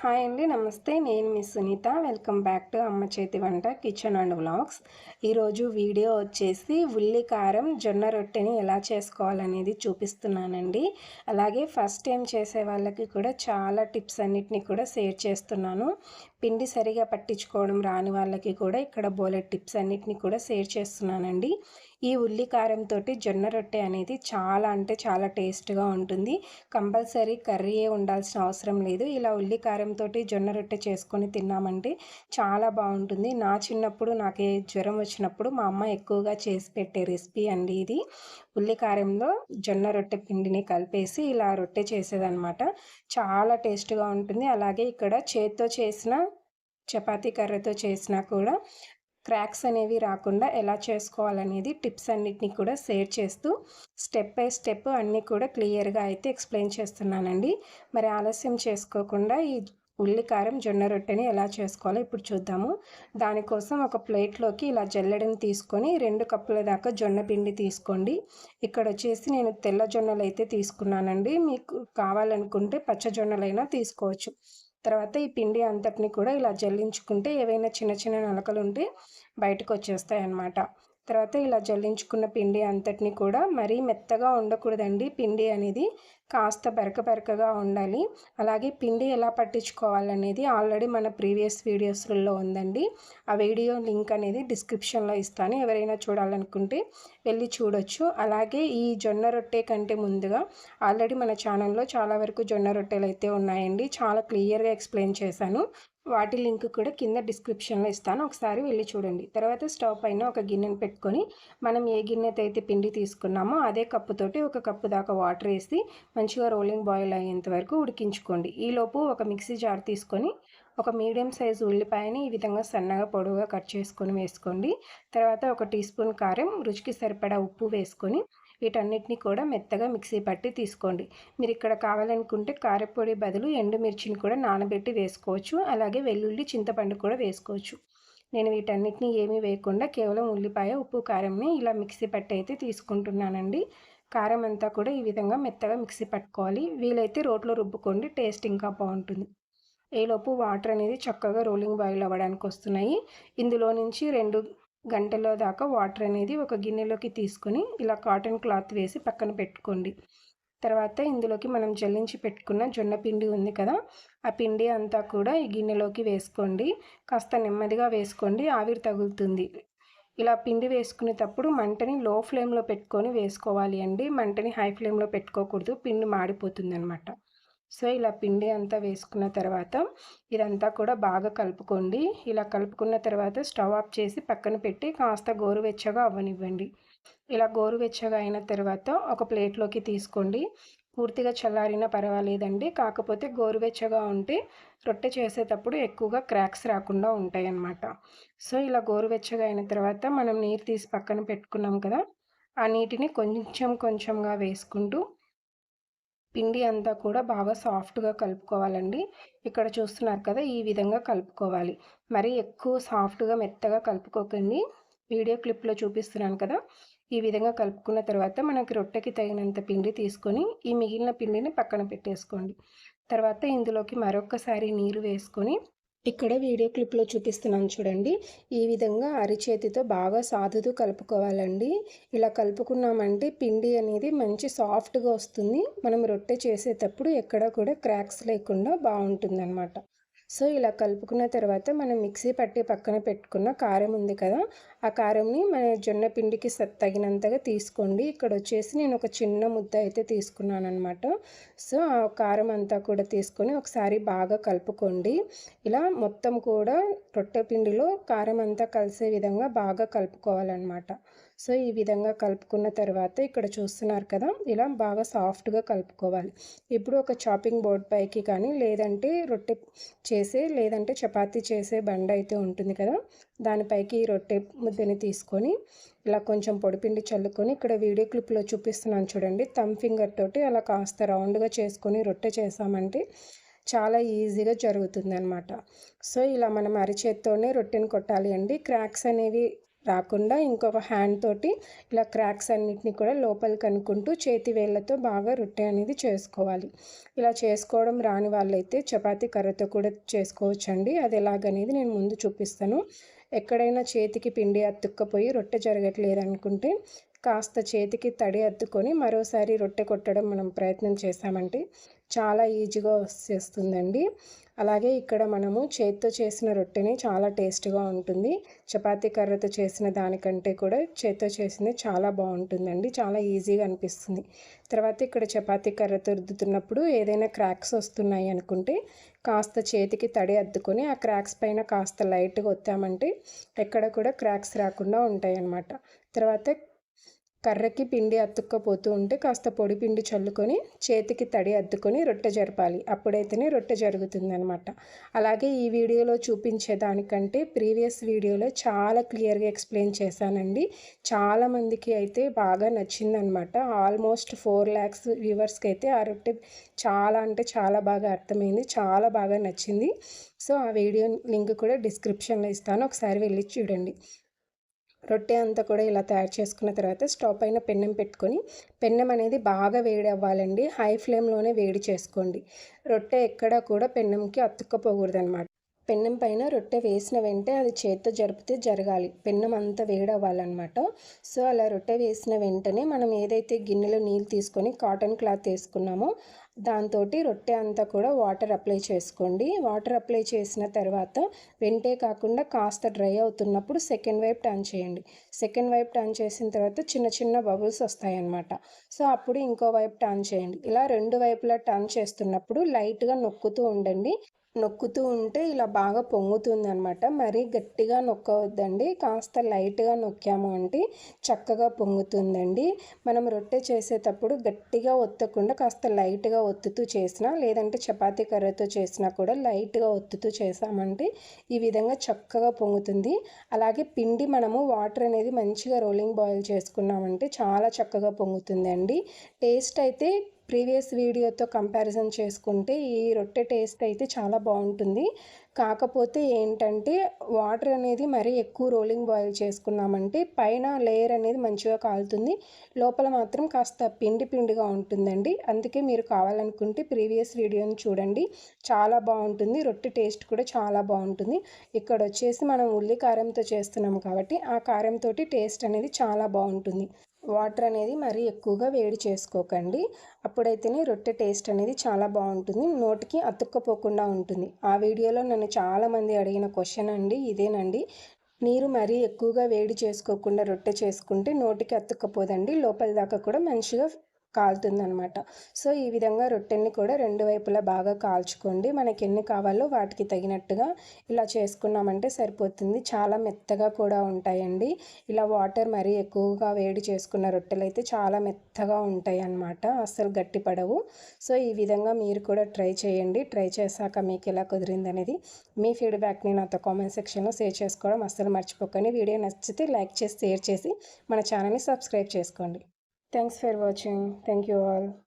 Hi అండి నమస్తే. నేను మీ Sunitha. Welcome back to Amma Chethi Vanta kitchen and vlogs. ఈరోజు వీడియో వచ్చేసి ఉల్లి కారం జొన్న రొట్టెని ఎలా చేసుకోవాలనేది చూపిస్తున్నానండి. అలాగే ఫస్ట్ టైం చేసే వాళ్ళకి కూడా చాలా టిప్స్ అన్నిటిని కూడా షేర్ చేస్తున్నాను. పిండి సరిగా పట్టించుకోవడం రాని వాళ్ళకి కూడా ఇక్కడ బోలెట్ టిప్స్ అన్నిటిని కూడా షేర్ చేస్తున్నానండి. ఈ ఉల్లి కారంతో జొన్న రొట్టె అనేది చాలా అంటే చాలా టేస్ట్గా ఉంటుంది. కంపల్సరీ కర్రీయే ఉండాల్సిన అవసరం లేదు. ఇలా ఉల్లి కారంతో జొన్న రొట్టె చేసుకొని తిన్నామంటే చాలా బాగుంటుంది. నా చిన్నప్పుడు నాకు జ్వరం వచ్చినప్పుడు మా అమ్మ ఎక్కువగా చేసి పెట్టే రెసిపీ అండి ఇది. ఉల్లి కారంలో జొన్న రొట్టె పిండిని కలిపేసి ఇలా రొట్టె చేసేదనమాట చాలా టేస్ట్గా ఉంటుంది. అలాగే ఇక్కడ చేత్తో చేసిన చపాతీ కర్రతో చేసినా కూడా క్రాక్స్ అనేవి రాకుండా ఎలా చేసుకోవాలనేది టిప్స్ అన్నిటిని కూడా షేర్ చేస్తూ స్టెప్ బై స్టెప్ అన్నీ కూడా క్లియర్గా అయితే ఎక్స్ప్లెయిన్ చేస్తున్నానండి. మరి ఆలస్యం చేసుకోకుండా ఈ ఉల్లికారం జొన్న రొట్టెని ఎలా చేసుకోవాలో ఇప్పుడు చూద్దాము. దానికోసం ఒక ప్లేట్లోకి ఇలా జల్లెడని తీసుకొని రెండు కప్పుల దాకా జొన్న పిండి తీసుకోండి. ఇక్కడ వచ్చేసి నేను తెల్ల జొన్నలు అయితే తీసుకున్నానండి. మీకు కావాలనుకుంటే పచ్చ జొన్నలైనా తీసుకోవచ్చు. తర్వాత ఈ పిండి అంతటిని కూడా ఇలా జల్లించుకుంటే ఏవైనా చిన్న చిన్న నలకలు ఉంటే బయటకు వచ్చేస్తాయి అన్నమాట తర్వాత ఇలా జల్లించుకున్న పిండి అంతటిని కూడా మరీ మెత్తగా ఉండకూడదండి. పిండి అనేది కాస్త బెరక బెరకగా ఉండాలి. అలాగే పిండి ఎలా పట్టించుకోవాలనేది ఆల్రెడీ మన ప్రీవియస్ వీడియోస్లలో ఉందండి. ఆ వీడియో లింక్ అనేది డిస్క్రిప్షన్లో ఇస్తాను. ఎవరైనా చూడాలనుకుంటే వెళ్ళి చూడొచ్చు. అలాగే ఈ జొన్న రొట్టె కంటే ముందుగా ఆల్రెడీ మన ఛానల్లో చాలా వరకు జొన్న రొట్టెలు అయితే ఉన్నాయండి. చాలా క్లియర్గా ఎక్స్ప్లెయిన్ చేశాను. వాటి లింక్ కూడా కింద డిస్క్రిప్షన్లో ఇస్తాను. ఒకసారి వెళ్ళి చూడండి. తర్వాత స్టవ్ పైన ఒక గిన్నెను పెట్టుకొని మనం ఏ గిన్నెతో అయితే పిండి తీసుకున్నామో అదే కప్పుతోటి ఒక కప్పు దాకా వాటర్ వేసి మంచిగా రోలింగ్ బాయిల్ అయ్యేంత వరకు ఉడికించుకోండి. ఈలోపు ఒక మిక్సీ జార్ తీసుకొని ఒక మీడియం సైజు ఉల్లిపాయని ఈ విధంగా సన్నగా పొడవుగా కట్ చేసుకొని వేసుకోండి. తర్వాత ఒక టీ స్పూన్ కారం రుచికి సరిపడా ఉప్పు వేసుకొని వీటన్నిటిని కూడా మెత్తగా మిక్సీ పట్టి తీసుకోండి. మీరు ఇక్కడ కావాలనుకుంటే కారపొడి బదులు ఎండుమిర్చిని కూడా నానబెట్టి వేసుకోవచ్చు. అలాగే వెల్లుల్లి చింతపండు కూడా వేసుకోవచ్చు. నేను వీటన్నిటిని ఏమీ వేయకుండా కేవలం ఉల్లిపాయ ఉప్పు కారంని ఇలా మిక్సీ పట్టి అయితే తీసుకుంటున్నానండి. కారం అంతా కూడా ఈ విధంగా మెత్తగా మిక్సీ పట్టుకోవాలి. వీలైతే రోట్లో రుబ్బుకోండి. టేస్ట్ ఇంకా బాగుంటుంది. ఏలోపు వాటర్ అనేది చక్కగా రోలింగ్ బాయిల్ అవ్వడానికి వస్తున్నాయి. ఇందులో నుంచి రెండు గంటలో దాకా వాటర్ అనేది ఒక గిన్నెలోకి తీసుకొని ఇలా కాటన్ క్లాత్ వేసి పక్కన పెట్టుకోండి. తర్వాత ఇందులోకి మనం జల్లించి పెట్టుకున్న జొన్న పిండి ఉంది కదా ఆ పిండి అంతా కూడా ఈ గిన్నెలోకి వేసుకోండి. కాస్త నెమ్మదిగా వేసుకోండి ఆవిరి తగులుతుంది. ఇలా పిండి వేసుకునేటప్పుడు మంటని లో ఫ్లేమ్లో పెట్టుకొని వేసుకోవాలి అండి. మంటని హై ఫ్లేమ్లో పెట్టుకోకూడదు పిండి మాడిపోతుంది అనమాట సో ఇలా పిండి అంతా వేసుకున్న తర్వాత ఇదంతా కూడా బాగా కలుపుకోండి. ఇలా కలుపుకున్న తర్వాత స్టవ్ ఆఫ్ చేసి పక్కన పెట్టి కాస్త గోరువెచ్చగా అవ్వనివ్వండి. ఇలా గోరువెచ్చగా అయిన తర్వాత ఒక ప్లేట్లోకి తీసుకోండి. పూర్తిగా చల్లారినా పర్వాలేదండి. కాకపోతే గోరువెచ్చగా ఉంటే రొట్టె చేసేటప్పుడు ఎక్కువగా క్రాక్స్ రాకుండా ఉంటాయి అన్నమాట సో ఇలా గోరువెచ్చగా అయిన తర్వాత మనం నీరు తీసి పక్కన పెట్టుకున్నాం కదా ఆ నీటిని కొంచెం కొంచెంగా వేసుకుంటూ పిండి అంతా కూడా బాగా సాఫ్ట్గా కలుపుకోవాలండి. ఇక్కడ చూస్తున్నారు కదా ఈ విధంగా కలుపుకోవాలి. మరి ఎక్కువ సాఫ్ట్గా మెత్తగా కలుపుకోకండి. వీడియో క్లిప్లో చూపిస్తున్నాను కదా ఈ విధంగా కలుపుకున్న తర్వాత మనకి రొట్టెకి తగినంత పిండి తీసుకొని ఈ మిగిలిన పిండిని పక్కన పెట్టేసుకోండి. తర్వాత ఇందులోకి మరొకసారి నీరు వేసుకొని ఇక్కడ వీడియో క్లిప్లో చూపిస్తున్నాను చూడండి. ఈ విధంగా అరిచేతితో బాగా సాదుతూ కలుపుకోవాలండి. ఇలా కలుపుకున్నామంటే పిండి అనేది మంచి సాఫ్ట్గా వస్తుంది. మనం రొట్టె చేసేటప్పుడు ఎక్కడ కూడా క్రాక్స్ లేకుండా బాగుంటుంది అనమాట సో ఇలా కలుపుకున్న తర్వాత మనం మిక్సీ పట్టి పక్కన పెట్టుకున్న కారం ఉంది కదా ఆ కారంని మన జొన్న పిండికి తగినంతగా తీసుకోండి. ఇక్కడ వచ్చేసి నేను ఒక చిన్న ముద్ద అయితే తీసుకున్నాను అనమాట సో ఆ కారం అంతా కూడా తీసుకొని ఒకసారి బాగా కలుపుకోండి. ఇలా మొత్తం కూడా రొట్టె పిండిలో కారం అంతా కలిసే విధంగా బాగా కలుపుకోవాలన్నమాట. సో ఈ విధంగా కలుపుకున్న తర్వాత ఇక్కడ చూస్తున్నారు కదా ఇలా బాగా సాఫ్ట్గా కలుపుకోవాలి. ఇప్పుడు ఒక చాపింగ్ బోర్డ్ పైకి కానీ లేదంటే రొట్టె చేసే లేదంటే చపాతీ చేసే బండ అయితే ఉంటుంది కదా దానిపైకి రొట్టె ముద్దని తీసుకొని ఇలా కొంచెం పొడిపిండి చల్లుకొని ఇక్కడ వీడియో క్లిప్లో చూపిస్తున్నాను చూడండి. థమ్ ఫింగర్ తోటి అలా కాస్త రౌండ్గా చేసుకొని రొట్టె చేసామంటే చాలా ఈజీగా జరుగుతుంది అనమాట సో ఇలా మనం అరిచేత్తోనే రొట్టెని కొట్టాలి అండి. క్రాక్స్ అనేవి రాకుండా ఇంకొక హ్యాండ్ తోటి ఇలా క్రాక్స్ అన్నిటిని కూడా లోపలికి అనుకుంటూ చేతి వేళ్ళతో బాగా రొట్టె అనేది చేసుకోవాలి. ఇలా చేసుకోవడం రాని వాళ్ళైతే చపాతీ కర్రతో కూడా చేసుకోవచ్చండి. అది ఎలాగనేది నేను ముందు చూపిస్తాను. ఎక్కడైనా చేతికి పిండి అతుక్కపోయి రొట్టె జరగట్లేదు అనుకుంటే కాస్త చేతికి తడి అద్దుకొని మరోసారి రొట్టె కొట్టడం మనం ప్రయత్నం చేస్తామంటే చాలా ఈజీగా వచ్చేస్తుందండి. అలాగే ఇక్కడ మనము చేతితో చేసిన రొట్టెని చాలా టేస్ట్గా ఉంటుంది. చపాతీ కర్రతో చేసిన దానికంటే కూడా చేత్తో చేసింది చాలా బాగుంటుందండి. చాలా ఈజీగా అనిపిస్తుంది. తర్వాత ఇక్కడ చపాతీ కర్రతో రుద్దుతున్నప్పుడు ఏదైనా క్రాక్స్ వస్తున్నాయి అనుకుంటే కాస్త చేతికి తడి అద్దుకొని ఆ క్రాక్స్ పైన కాస్త లైట్గా వత్తామంటే ఎక్కడ కూడా క్రాక్స్ రాకుండా ఉంటాయి అన్నమాట తర్వాత కర్రకి పిండి అతుక్కపోతూ ఉంటే కాస్త పొడి పిండి చల్లుకొని చేతికి తడి అద్దుకొని రొట్టె జరపాలి. అప్పుడైతేనే రొట్టె జరుగుతుంది అనమాట అలాగే ఈ వీడియోలో చూపించే దానికంటే ప్రీవియస్ వీడియోలో చాలా క్లియర్గా ఎక్స్ప్లెయిన్ చేశానండి. చాలామందికి అయితే బాగా నచ్చిందనమాట ఆల్మోస్ట్ ఫోర్ ల్యాక్స్ వ్యూవర్స్కి అయితే ఆ రొట్టె చాలా అంటే చాలా బాగా అర్థమైంది. చాలా బాగా నచ్చింది. సో ఆ వీడియో లింక్ కూడా డిస్క్రిప్షన్లో ఇస్తాను. ఒకసారి వెళ్ళి చూడండి. రొట్టె అంతా కూడా ఇలా తయారు చేసుకున్న తర్వాత స్టవ్ పైన పెన్నం పెట్టుకొని పెన్నం అనేది బాగా వేడి అవ్వాలండి. హై ఫ్లేమ్లోనే వేడి చేసుకోండి. రొట్టె ఎక్కడ కూడా పెన్నంకి అతుక్కపోకూడదు అనమాట పెన్నం పైన రొట్టె వేసిన వెంటే అది చేత్తో జరిపితే జరగాలి. పెన్నం అంతా వేడవ్వాలన్నమాట. సో అలా రొట్టె వేసిన వెంటనే మనం ఏదైతే గిన్నెలో నీళ్ళు తీసుకొని కాటన్ క్లాత్ వేసుకున్నామో దాంతో రొట్టె అంతా కూడా వాటర్ అప్లై చేసుకోండి. వాటర్ అప్లై చేసిన తర్వాత వెంటే కాకుండా కాస్త డ్రై అవుతున్నప్పుడు సెకండ్ వైపు టర్న్ చేయండి. సెకండ్ వైపు టర్న్ చేసిన తర్వాత చిన్న చిన్న బబుల్స్ వస్తాయన్నమాట. సో అప్పుడు ఇంకో వైపు టర్న్ చేయండి. ఇలా రెండు వైపులా టర్న్ చేస్తున్నప్పుడు లైట్గా నొక్కుతూ ఉండండి. నొక్కుతూ ఉంటే ఇలా బాగా పొంగుతుంది అనమాట మరీ గట్టిగా నొక్కవద్దండి. కాస్త లైట్గా నొక్కాము అంటే చక్కగా పొంగుతుందండి. మనం రొట్టె చేసేటప్పుడు గట్టిగా ఒత్తకుండా కాస్త లైట్గా ఒత్తుతూ చేసినా లేదంటే చపాతీ కర్రతో చేసినా కూడా లైట్గా ఒత్తుతూ చేసామంటే ఈ విధంగా చక్కగా పొంగుతుంది. అలాగే పిండి మనము వాటర్ అనేది మంచిగా రోలింగ్ బాయిల్ చేసుకున్నామంటే చాలా చక్కగా పొంగుతుందండి. టేస్ట్ అయితే ప్రీవియస్ వీడియోతో కంపారిజన్ చేసుకుంటే ఈ రొట్టె టేస్ట్ అయితే చాలా బాగుంటుంది. కాకపోతే ఏంటంటే వాటర్ అనేది మరీ ఎక్కువ రోలింగ్ బాయిల్ చేసుకున్నామంటే పైన లేయర్ అనేది మంచిగా కాలుతుంది. లోపల మాత్రం కాస్త పిండి పిండిగా ఉంటుందండి. అందుకే మీరు కావాలనుకుంటే ప్రీవియస్ వీడియోని చూడండి. చాలా బాగుంటుంది. రొట్టె టేస్ట్ కూడా చాలా బాగుంటుంది. ఇక్కడ వచ్చేసి మనం ఉల్లి కారంతో చేస్తున్నాం కాబట్టి ఆ కారంతో టేస్ట్ అనేది చాలా బాగుంటుంది. వాటర్ అనేది మరీ ఎక్కువగా వేడి చేసుకోకండి. అప్పుడైతేనే రొట్టె టేస్ట్ అనేది చాలా బాగుంటుంది. నోటికి అతుక్కపోకుండా ఉంటుంది. ఆ వీడియోలో నన్ను చాలామంది అడిగిన క్వశ్చన్ అండి ఇదేనండి. నీరు మరీ ఎక్కువగా వేడి చేసుకోకుండా రొట్టె చేసుకుంటే నోటికి అతుక్కపోదండి. లోపల దాకా కూడా మంచిగా కాలుతుందనమాట సో ఈ విధంగా రొట్టెల్ని కూడా రెండు వైపులా బాగా కాల్చుకోండి. మనకి ఎన్ని కావాలో వాటికి తగినట్టుగా ఇలా చేసుకున్నామంటే సరిపోతుంది. చాలా మెత్తగా కూడా ఉంటాయండి. ఇలా వాటర్ మరీ ఎక్కువగా వేడి చేసుకున్న రొట్టెలు అయితే చాలా మెత్తగా ఉంటాయి అన్నమాట అస్సలు గట్టిపడవు సో ఈ విధంగా మీరు కూడా ట్రై చేయండి. ట్రై చేశాక మీకు ఎలా కుదిరింది అనేది మీ ఫీడ్బ్యాక్ని నాతో కామెంట్ సెక్షన్లో షేర్ చేసుకోవడం అస్సలు మర్చిపోకండి. వీడియో నచ్చితే లైక్ చేసి షేర్ చేసి మన ఛానల్ని సబ్స్క్రైబ్ చేసుకోండి. Thanks for watching. Thank you all.